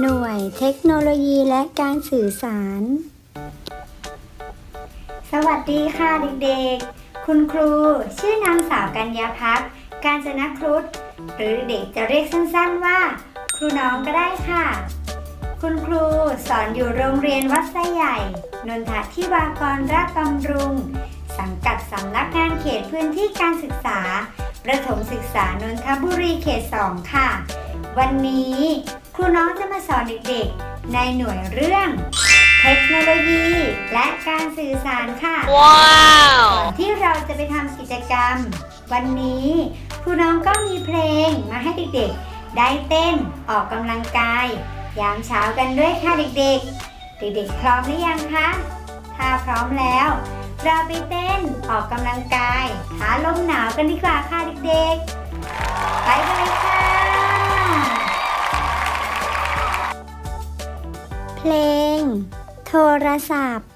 หน่วยเทคโนโลยีและการสื่อสาร สวัสดีค่ะเด็กๆ คุณครูชื่อนางสาวกัญญาพัฒน์การจนครุฑหรือเด็กจะเรียกสั้นๆว่า ครูน้องก็ได้ค่ะ คุณครูสอนอยู่โรงเรียนวัดไซใหญ่ นนทธิวากรราชบำรุง สังกัดสำนักงานเขตพื้นที่การศึกษา ประถมศึกษานนทบุรีเขต 2 ค่ะ วันนี้ รูน้องจะมาสอนเด็กๆ ในหน่วยเรื่อง เทคโนโลยี และการสื่อสารค่ะก่อนที่เราจะไปทำกิจกรรม วันนี้ครูน้องก็มีเพลงมาให้เด็กๆ ได้เต้นออกกำลังกาย ยามเช้ากันด้วยค่ะเด็กๆ เด็กๆพร้อมหรือยังคะ ถ้าพร้อมแล้ว เราไปเต้นออกกำลังกายท้าลมหนาวกันดีกว่าค่ะเด็กๆ ไปกันเลยค่ะ เพลง โทรศัพท์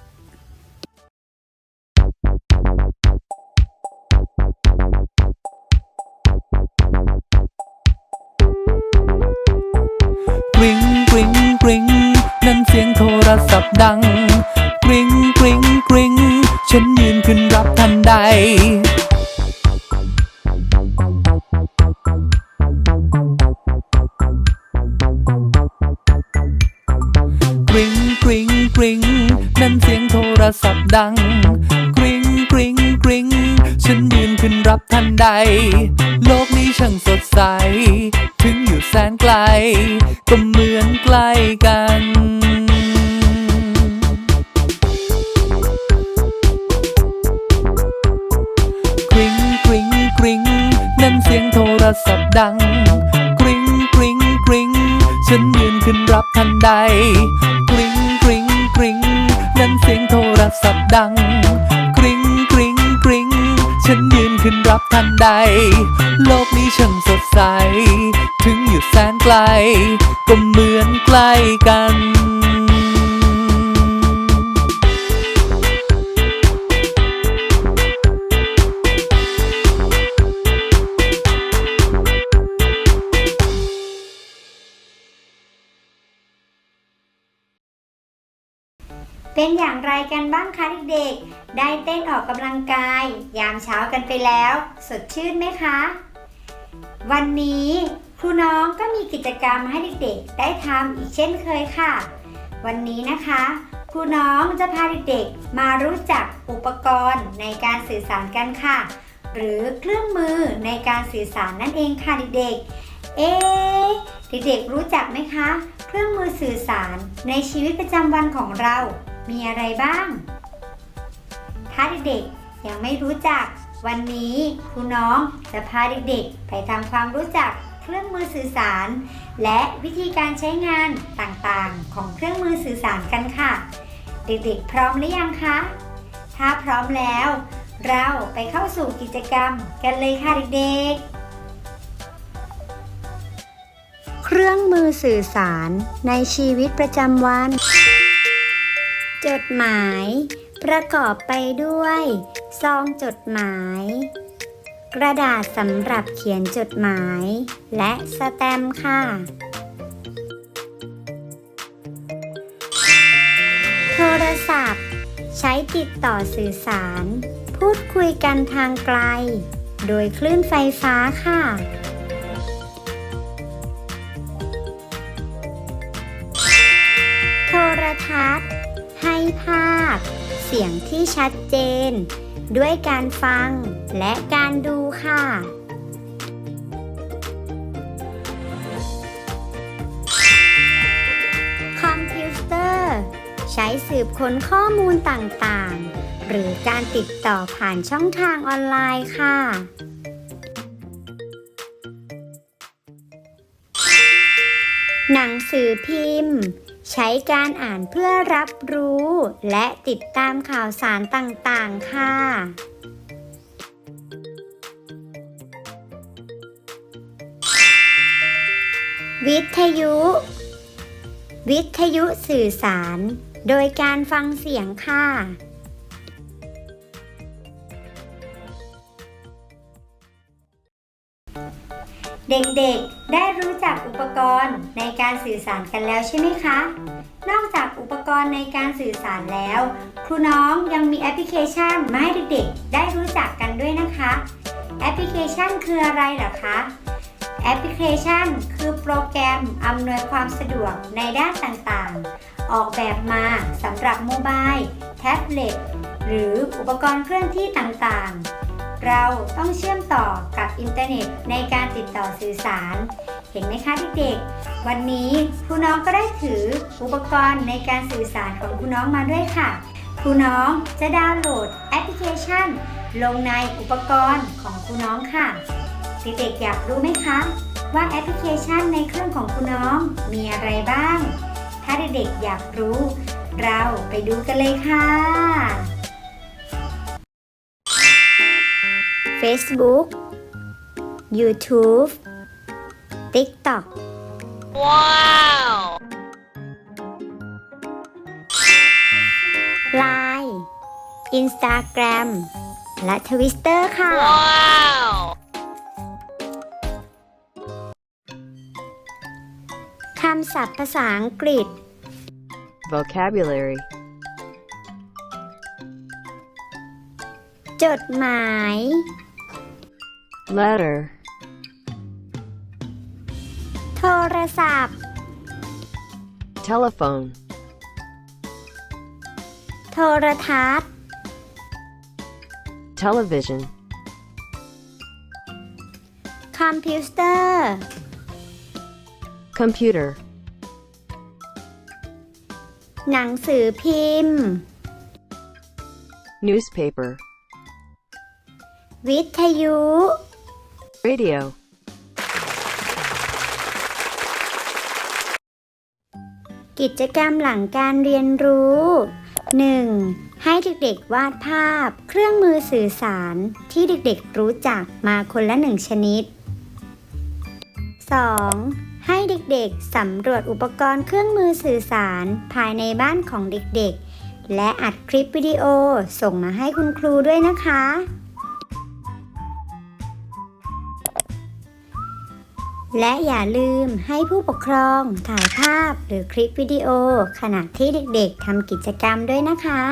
กริ๊งกริ๊งกริ๊งนั่นเสียงโทรศัพท์ดังกริ๊งกริ๊งกริ๊งฉันยืนขึ้นรับทันใด ริ๊งกริ๊งกริ๊งนั่นเสียงโทรศัพท์ดัง กริ๊งกริ๊งกริ๊งฉันยืนขึ้นรับทันใด โลกนี้ช่างสดใส ถึงอยู่แสนไกล ก็เหมือนใกล้กันกริ๊งกริ๊งกริ๊งนั่นเสียงโทรศัพท์ดัง กริ๊งกริ๊งกริ๊งฉันยืนขึ้นรับทันใด รศับดัง กริ๊งกริ๊งกริ๊งฉันยืนขึ้นรับทันใด โลกนี้ช่างสดใส ถึงอยู่แสนไกล ก็เหมือนใกล้กัน เป็นอย่างไรกันบ้างคะเด็กๆ ได้เต้นออกกำลังกาย ยามเช้ากันไปแล้ว สดชื่นไหมคะ วันนี้ครูน้องก็มีกิจกรรมให้เด็กๆ ได้ทำอีกเช่นเคยค่ะ วันนี้นะคะครูน้องจะพาเด็กๆ มารู้จักอุปกรณ์ในการสื่อสารกันค่ะ หรือเครื่องมือในการสื่อสารนั่นเองค่ะเด็กๆ เอ๊เด็กๆรู้จักไหมคะ เครื่องมือสื่อสารในชีวิตประจำวันของเรา มีอะไรบ้าง ถ้าเด็กๆยังไม่รู้จัก วันนี้ครูน้องจะพาเด็กๆ ไปทำความรู้จักเครื่องมือสื่อสาร และวิธีการใช้งานต่างๆ ของเครื่องมือสื่อสารกันค่ะ เด็กๆ พร้อมหรือยังคะ ถ้าพร้อมแล้ว เราไปเข้าสู่กิจกรรมกันเลยค่ะเด็กๆเครื่องมือสื่อสารในชีวิตประจำวัน จดหมาย ประกอบไปด้วย ซองจดหมาย กระดาษสำหรับเขียนจดหมาย และสแตมป์ค่ะ โทรศัพท์ ใช้ติดต่อสื่อสาร พูดคุยกันทางไกล โดยคลื่นไฟฟ้าค่ะาพเสียงที่ชัดเจน ด้วยการฟังและการดูค่ะ คอมพิวเตอร์ ใช้สืบค้นข้อมูลต่างๆ หรือการติดต่อผ่านช่องทางออนไลน์ค่ะหนังสือพิมพ์ ใช้การอ่านเพื่อรับรู้ และติดตามข่าวสารต่างๆ ค่ะ วิทยุ วิทยุสื่อสาร โดยการฟังเสียงค่ะ เด็กๆ ได้รู้จักอุปกรณ์ในการสื่อสารกันแล้วใช่ไหมคะ นอกจากอุปกรณ์ในการสื่อสารแล้ว ครูน้องยังมีแอปพลิเคชันมาให้เด็กๆ ได้รู้จักกันด้วยนะคะ แอปพลิเคชันคืออะไรเหรอคะ แอปพลิเคชันคือโปรแกรมอำนวยความสะดวกในด้านต่างๆ ออกแบบมาสำหรับโมบาย แท็บเล็ต หรืออุปกรณ์เคลื่อนที่ต่างๆ เราต้องเชื่อมต่อกับอินเทอร์เน็ตในการติดต่อสื่อสาร เห็นไหมคะเด็กๆ วันนี้ครูน้องก็ได้ถืออุปกรณ์ในการสื่อสารของครูน้องมาด้วยค่ะ ครูน้องจะดาวน์โหลดแอปพลิเคชัน ลงในอุปกรณ์ของครูน้องค่ะ เด็กๆอยากรู้ไหมคะ ว่าแอปพลิเคชันในเครื่องของครูน้องมีอะไรบ้าง ถ้าเด็กๆอยากรู้ เราไปดูกันเลยค่ะ Facebook YouTube TikTok Line Instagram และ Twitter ค่ะคำศัพท์ภาษาอังกฤษ Vocabulary. จดหมาย Letter. โทรศัพท์ Telephone. โทรทัศน์ Television. คอมพิวเตอร์ Computer. หนังสือพิมพ์ Newspaper. วิทยุ Radio. กิจกรรมหลังการเรียนรู้ 1. ให้เด็กๆวาดภาพ เครื่องมือสื่อสารที่เด็กๆรู้จักมาคนละหนึ่งชนิด 2. ให้เด็กๆสำรวจอุปกรณ์เครื่องมือสื่อสารภายในบ้านของเด็กๆ และอัดคลิปวิดีโอส่งมาให้คุณครูด้วยนะคะ และอย่าลืมให้ผู้ปกครองถ่ายภาพหรือคลิปวิดีโอ ขณะที่เด็กๆทำกิจกรรมด้วยนะคะ